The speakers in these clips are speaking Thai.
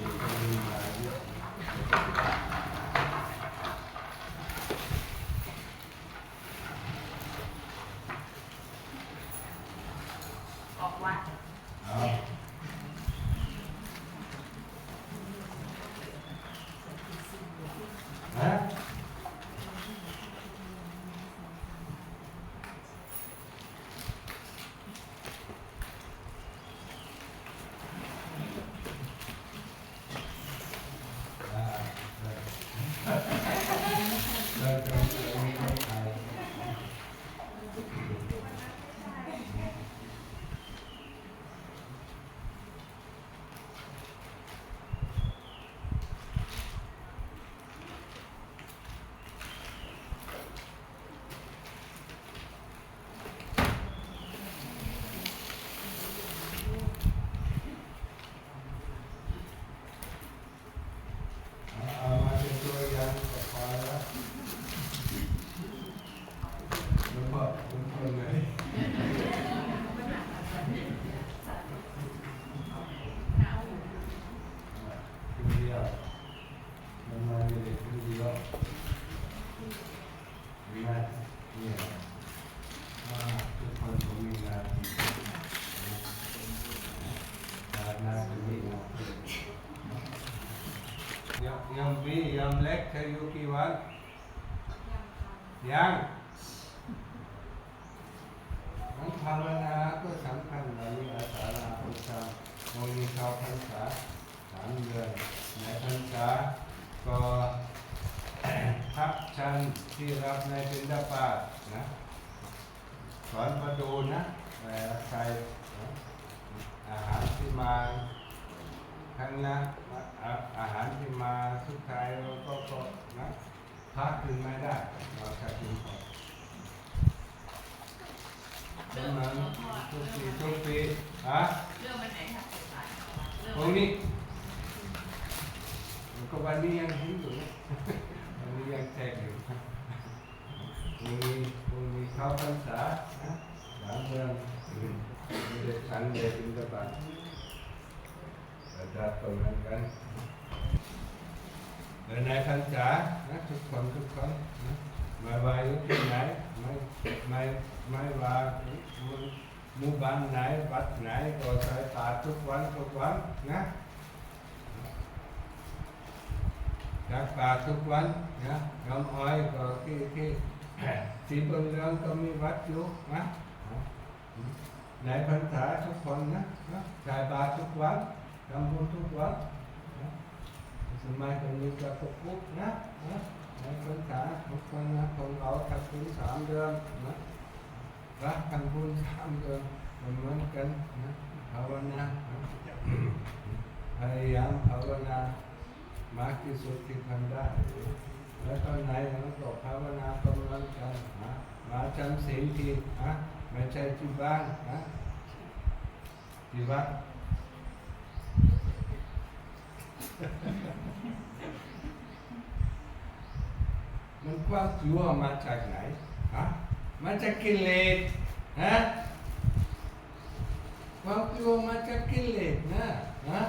Thank you. ยำบียำเล็กเธออยู่กี่วันยังมันั้นภาวนาก็สำคัญวันนี้อาสาฬหบูชาวันนี้เข้าพรรษาสามเดือนในพรรษาก็พักชันที่รับในบิณฑบาตนะสอนมาดูนะเวลาใครนะอาหารที่มา ข้างหน้าอาอาหารที่มาสุดท้ายเราก็ก็นะพักขึ้นไม่ได้เราจะกินก่อนเรื่ดัองงนั้นเรื่องพ่อทุกเรื่องปีทุกปีฮะเรื่องวันไหนค่ะสุดท้ายเรื่องตรวังนนี้ก็วันนี้ยังเห็นอยู่นะวันนี้ยังแจกอยู่พรุ่งนี้พรุ่งนี้เข้าพรรษานะสามเดือนไม่ได้ฉันเด็กอินทบาท เราจะตรงนั้นกันเดินในพรรษานะทุกคนทุกคนนะไม่ว่ายู่ที่ไหนไม่ไม่ไม่ว่าหมู่บ้านไหนวัดไหนก็ใส่บาตรทุกวันทุกวันนะรักษาทุกวันนะยอมอ้อยก็ที่ที่สีบนเรืองก็มีวัดอยู่นะในพรรษาทุกคนนะนะใส่บาตรทุกวัน ทำบุญทุกวันนะสมัยคนนี้ก็ปกปุกนะนะในพรรษาทุกคนนะคนเราทำบุญสามเดือนนะรักทำบุญสามเดือนเหมือนกันนะภาวนาพยายามภาวนา มากที่สุดที่ทำได้ แล้วตอนไหนเราก็ภาวนาตรงนั้นกันนะมาจำศีลที่นะไม่ใช่ที่บ้านนะที่วัด มันความกลัวมาจากไหนฮะมาจากกิเลสฮะความกลัวมาจากกิเลสนะฮะ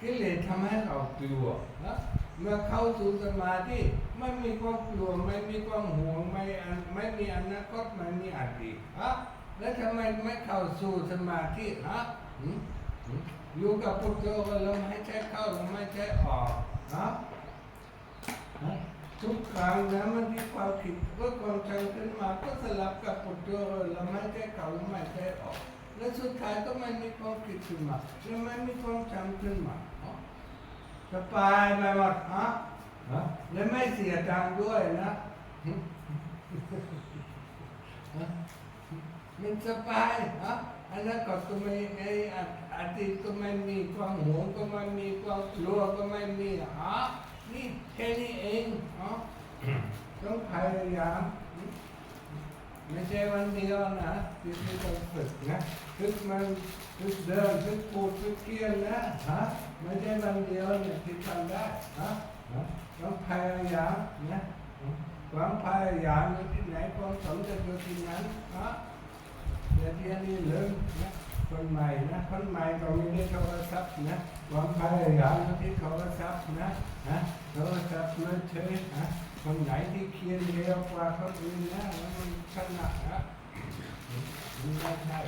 กิเลสทำให้เรากลัวนะเมื่อเข้าสู่สมาธิไม่มีความกลัวไม่มีความห่วงไม่ไม่มีอนาคตไม่มีอดีตฮะแล้วทำไมไม่เข้าสู่สมาธิฮะ อยู่กับพุทโธก็ลมหายใจเข้าลมหายใจออกฮะทุกครั้งนะมันที่ความคิดก็ความจำขึ้นมาก็สลับกับพุทโธลมหายใจเข้าลมหายใจออก แล้วสุดท้ายก็ไม่มีความคิดขึ้นมาแล้วไม่มีความจำขึ้นมาเนาะสบายไปหมดฮะแล้วไม่เสียตังค์ด้วยนะมันสบายฮะอันนั้นก็ก็ไม่ไอ้ อดีตก็ไม่มีความหวงก็ไม่มีความกลัวก็ไม่มีฮะนี่แค่นี้เองเนาะต้องพยายามไม่ใช่วันเดียวนะที่ที่ต้องฝึกนะฝึกมันฝึกเดินฝึกพูดฝึกเขียนนะฮะไม่ใช่วันเดียวเนี่ยที่ทำได้ฮะต้องพยายามนะความพยายามอยู่ที่ไหนความสำเร็จอยู่ที่นั้นฮะเดี๋ยวที่นี้เริ่มนะ คนใหม่นะ คนใหม่ก็มีได้โทรศัพท์นะความพยายามที่โทรศัพท์นะนะโทรศัพท์มือถือนะคนไหนที่เขียนเร็วกว่าคนอื่นนะแล้วมันขนาดนะมันไม่ใช่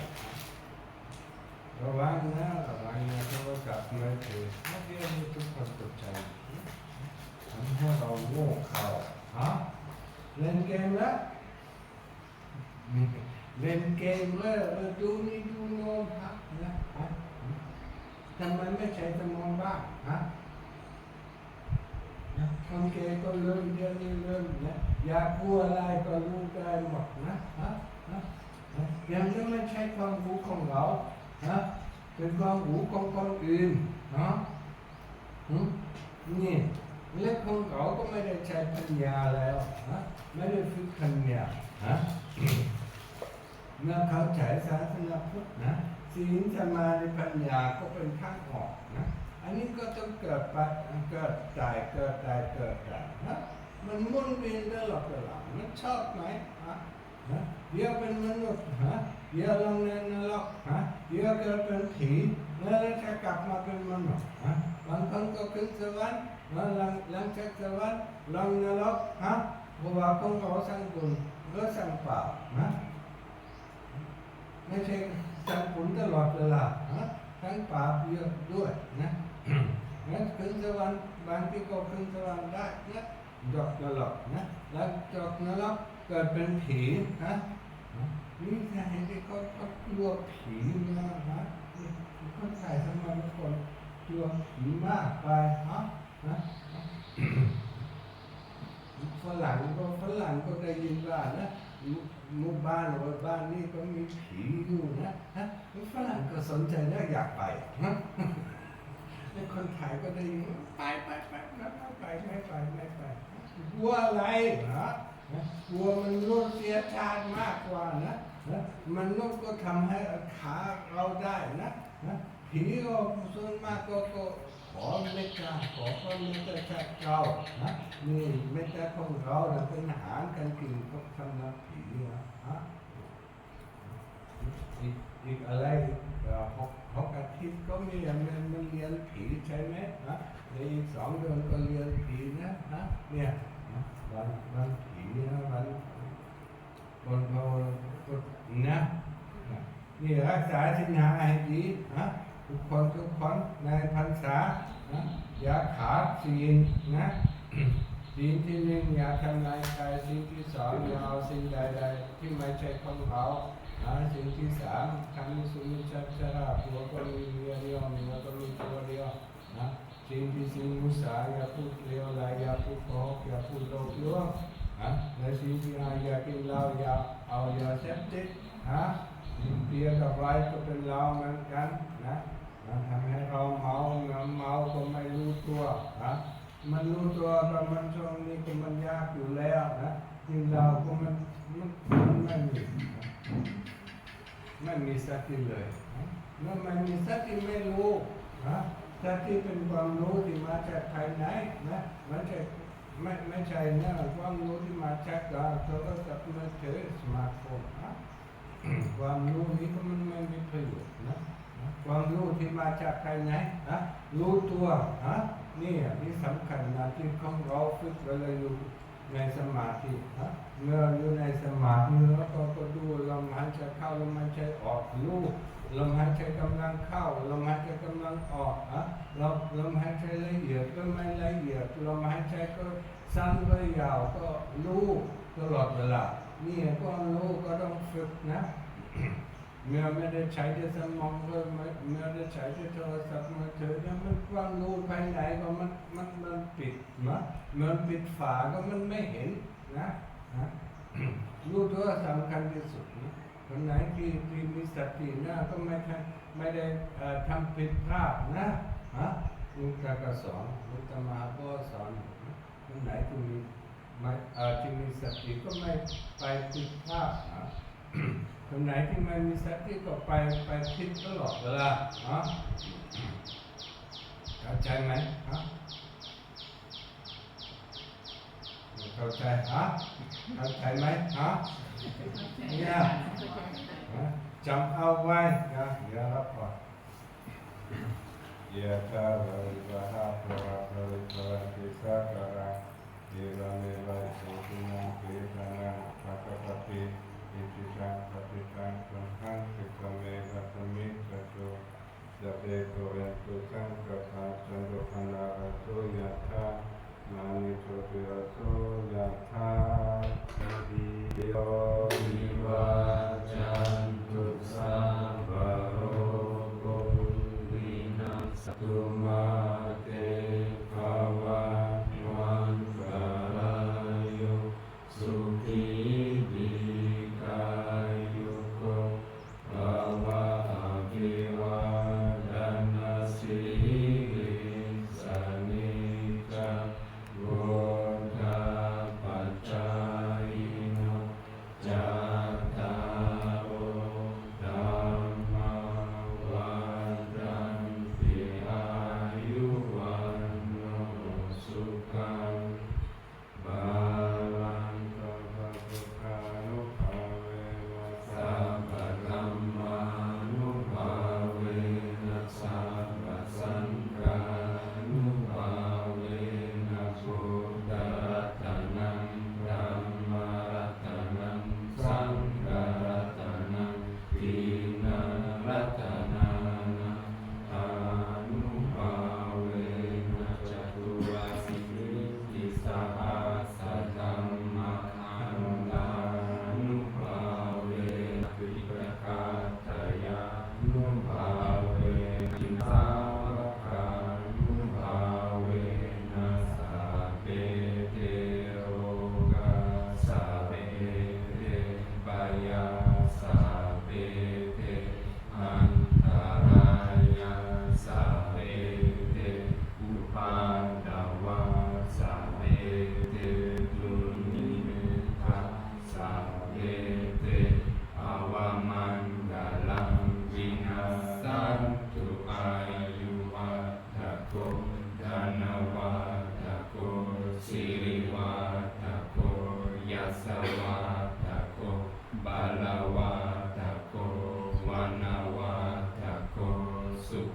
ระวังนะระวังนะโทรศัพท์มือถือไม่เรียนให้ทุกคนตกใจทำให้เราโง่เขาฮะเล่นเกมแล้ว เล่นเกมแล้วเออดูนี่ดูโน้นฮะนะฮะทำไมไม่ใช้สมองบ้างฮะคนแก่ก็เริ่มเดียวนี้เริ่มนะอยากพูดอะไรก็รู้ได้หมดนะฮะฮะฮะยังไม่ใช่ความรู้ของเราฮะเป็นความรู้ของคนอื่นเนาะนี่เล็กของเขาก็ไม่ได้ใช้ปัญญาแล้วฮะไม่ได้ฝึกปัญญาฮะ เมื่อเขาใช้ศาสนาพุทธนะศีลสมาธิปัญญาก็เป็นทางออกนะอันนี้ก็ต้องเกิดไปเกิดตายเกิดตายเกิดตายนะมันมุนเวียนตลอดเวลามันชอบไหมฮะฮะเดี๋ยวเป็นมนุษย์ฮะเดี๋ยวลงในนรกฮะเดี๋ยวเกิดเป็นผีแล้วจะกลับมาเป็นมนุษย์ฮะบางคนก็ขึ้นสวรรค์แล้วหลังหลังจากสวรรค์ลงนรกฮะเพราะว่าคนเขาสร้างบุญหรือสร้างบาปนะ ไม่ใช่จำผลตลอดเวลานะทั้งปราบเยอะด้วยนะฉนขึ้นสวรรค์บางที่ก็ขึ้นสวรรค์ได้นะดอกนรกนะแล้วดอกนรกเกิดเป็นผีนะนี่จะเห็นที่เขาเขากลัวผีนะนะนี่เขาใส่ทำไมบางคนกลัวผีมากไปฮะนะฝรั่งก็ฝรั่งก็ได้ยินว่านะ มู่หมู่บ้านหรือว่าบ้านนี้ก็มีผีอยู่นะฮะฝรั่งก็สนใจนะอยากไปฮะในคนไทยก็ได้ยินไปไปไปไม่ไปไม่ไปไม่ไปกลัวอะไรฮะกลัวมันลดเสียชาติมากกว่านะมันลดก็ทำให้ขาเราได้นะผีก็ส่วนมากก็ ขอไม่กล้าขอก็ไม่ได้ใช่เรานะนี่ไม่ใช่ของเราแต่เป็นอาหารกันกินก็ทำน้ำผีนะฮะอีกอีกอะไรเอ่อหกหกอาทิตย์ก็มีอันนั้นมันเรียนผีใช่ไหมฮะในอีกสองเดือนก็เรียนผีนะฮะเนี่ยวันวันผีนะวันวันเราก็นะนะนี่รักษาสินหาให้ดีนะ ทุกคนทุกคนในพรรษานะอย่าขาดศีลนะสิ่งที่หนึ่งอย่าทำลายกายสิ่งที่สองอย่าเอาสิ่งใดๆ ที่ไม่ใช่ของเราอาสิ่งที่สามทำสุนิจัชราผัวก็มีเมียเดียวเมียก็มีตัวเดียวนะสิ่งที่สิ่งมุสาอย่าพูดเลวไหลอย่าพูดโกหกอย่าพูดโลภลวงนะและสิ่งที่ห้าอย่ากินเหล้าอย่าเอายาเสพติดนะเบียร์กับไวน์ก็เป็นเหล้าเหมือนกันนะมัน ทำให้เราเมาเงาเมาก็ไม่รู้ตัวนะมันรู้ตัวแต่มันช่วงนี้ก็มันยากอยู่แล้วนะกินเหล้าก็มันมันมันไม่มีนไม่มีสติเลยนะเมื่อไม่มีสติไม่รู้นะสติเป็นความรู้ที่มาจากภายในนะม่ใช่ไม่ไม่ใช่นะความรู้ที่มาจากการโทรศัพท์มือถือสมาร์ทโฟนนะความรู้นี้ก็มันไม่มีประโยชน์นะ ความรู้ที่มาจากภายในนะรู้ตัวนะนี่อะที่สำคัญนะที่ของเราฝึกเวลาอยู่ในสมาธินะเมื่ออยู่ในสมาธิแล้วก็ก็ดูลมหายใจเข้าลมหายใจออกรู้ลมหายใจกำลังเข้าลมหายใจกำลังออกนะลมลมหายใจละเอียดก็ไม่ละเอียดลมหายใจก็สั้นก็ยาวก็รู้ตลอดเวลานี่ก็รู้ก็ต้องฝึกนะ เมื่อไม่ได้ใช้ที่สมองก็ไม่เมื่อได้ใช้ที่โทรศัพท์มือถือเนี่มันความรู้ภายในก็มันมันมันปิดนะมันปิดฝาก็มันไม่เห็นนะนะรู้ตัวสำคัญที่สุดนะคนไหนที่ที่มีสตินะก็ไม่ไม่ได้ทำผิดพลาดนะฮะลุงตาก็สอนลุงตามาก็สอนคนไหนที่มีไม่เออที่มีสติก็ไม่ไปผิดพลาดนะ คนไหนที่ไม่มีสติก็ไปไปคิดตลอดเวลาฮะเข้าใจไหมฮะเข้าใจฮะเข้าใจไหมฮะเนี่ยจำเอาไว้นะเดี๋ยวรับก่อนยะถาวะริวะหาภวะภริภวะติสักการะเยวะเมวะสุตินังเกตานังภะคะปะติ อิติตังปฏิตังตุมหังคิกเมวะสมิจจตุสัพเพโกเรนตุสังกปะจันโทปนาระโสยะถามานิโชติระโสยะถาสัพพิโยวิวัจจันตุสัพพะโรโควินัสตุม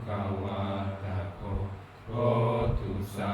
คะวะตะโกโหตุสา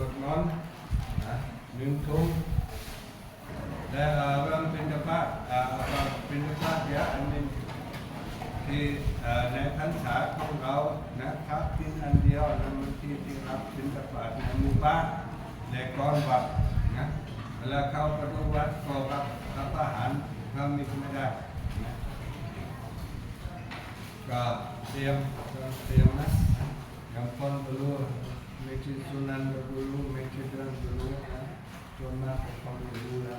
วดมนต์หนึ่งทุ่มและบางเป็นกระบาะเป็นกระยะอันหนึ่งที่ในทันษาของเรานะครับที่อันเดียวนำมาที่ที่รับเป็นะบาทในหมู่บ้านในก้อนวัดนะเวลาเข้าประตูวัดก็รับรับอาหารก็มีไม่ได้ก็เตรียมเตรียมนะยังคนบรรลุ mencionando Guru, mencionando Guru, torna a fare Guru.